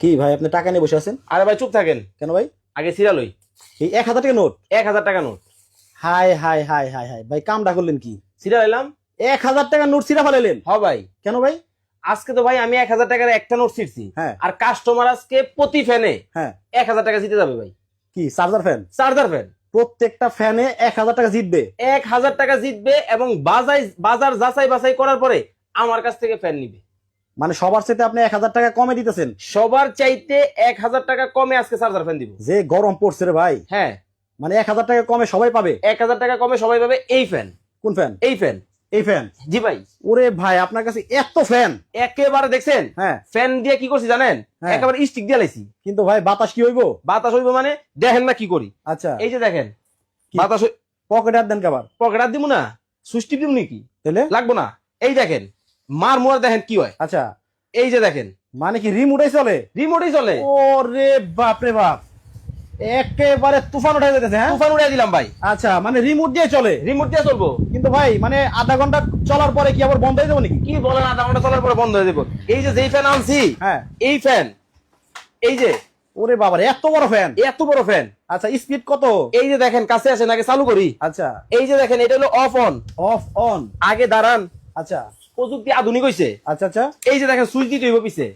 কি ভাই আপনি টাকা নিয়ে বসে আছেন? আরে ভাই চুপ থাকেন। কেন ভাই? আগে সিরিয়াল হই এই এক হাজার টাকা নোট? এক হাজার টাকা note. Hi hi hi hi hi. ভাই কামটা করলেন কি? সিরিয়াল এলাম এক হাজার টাকা নোট সিরা ফেলাইলেন? হ ভাই। কেন ভাই? আজকে তো ভাই আমি এক হাজার টাকার একটা নোট ছিটছি হ্যাঁ। আর কাস্টমার আজকে প্রতি ফ্যানে হ্যাঁ। এক হাজার টাকা জিতে যাবে ভাই। কি চার্জার ফ্যান চার্জার ফ্যান প্রত্যেকটা ফ্যানে এক হাজার টাকা জিতবে? এক হাজার টাকা জিতবে এবং বাজাই বাজার যাচাই বাছাই করার পরে আমার কাছ থেকে ফ্যান নিবে। মানে সবার সাথে আপনি এক হাজার টাকা কমে দিতেছেন। সবার চাইতে এক হাজার টাকা কমে আজকে চার্জার ফ্যান দিব। যে গরম পড়ছে রে ভাই। হ্যাঁ। মানে এক হাজার টাকা কমে সবাই পাবে। এক হাজার টাকা কমে সবাই পাবে এই ফ্যান। কোন ফ্যান? এই ফ্যান। এই ফ্যান? জি ভাই। ওরে ভাই আপনার কাছে এত ফ্যান। একেবারে দেখছেন? হ্যাঁ। ফ্যান দিয়ে কি করছি জানেন? হ্যাঁ। একেবারে স্টিক দিয়ে লাইছি। কিন্তু ভাই বাতাস কি হইব? বাতাস হইব মানে দেখেন না কি করি। আচ্ছা। এই যে দেখেন? বাতাস পকেট আর দেন কাবার পকেট আর দিব না? সুইচ টিপ দিব নাকি? তাহলে? লাগবো না। এই দেখেন মার মোয়ার দেখেন কি হয়? আচ্ছা। এই যে দেখেন। মানে কি রিমোটাই চলে? রিমোটই চলে। ওরে বাপ রে বাপ। একেবারে তুফান উঠে যেতেছে হ্যাঁ? তুফান উড়াই দিলাম ভাই। আচ্ছা মানে রিমোট দিয়ে চলে? রিমোট দিয়ে চলবো। কিন্তু ভাই মানে আধা ঘণ্টা চলার পরে কি আবার বন্ধ হয়ে যাবে নাকি? কি বলেন আধা ঘণ্টা চলার পরে বন্ধ হয়ে যাব। এই যে যেই ফ্যান আনছি হ্যাঁ। এই ফ্যান এই যে। ওরে বাবা এত বড় ফ্যান এত বড় ফ্যান আচ্ছা স্পিড কত? এই যে দেখেন কাছে আসেন আগে চালু করি। আচ্ছা। এই যে দেখেন এটা হলো অফ অন অফ অন আগে দাঁড়ান। আচ্ছা। প্রযুক্তি আধুনিক হয়েছে আচ্ছা আচ্ছা। এই যে দেখেন সুইচ দিতে হইব পিছে।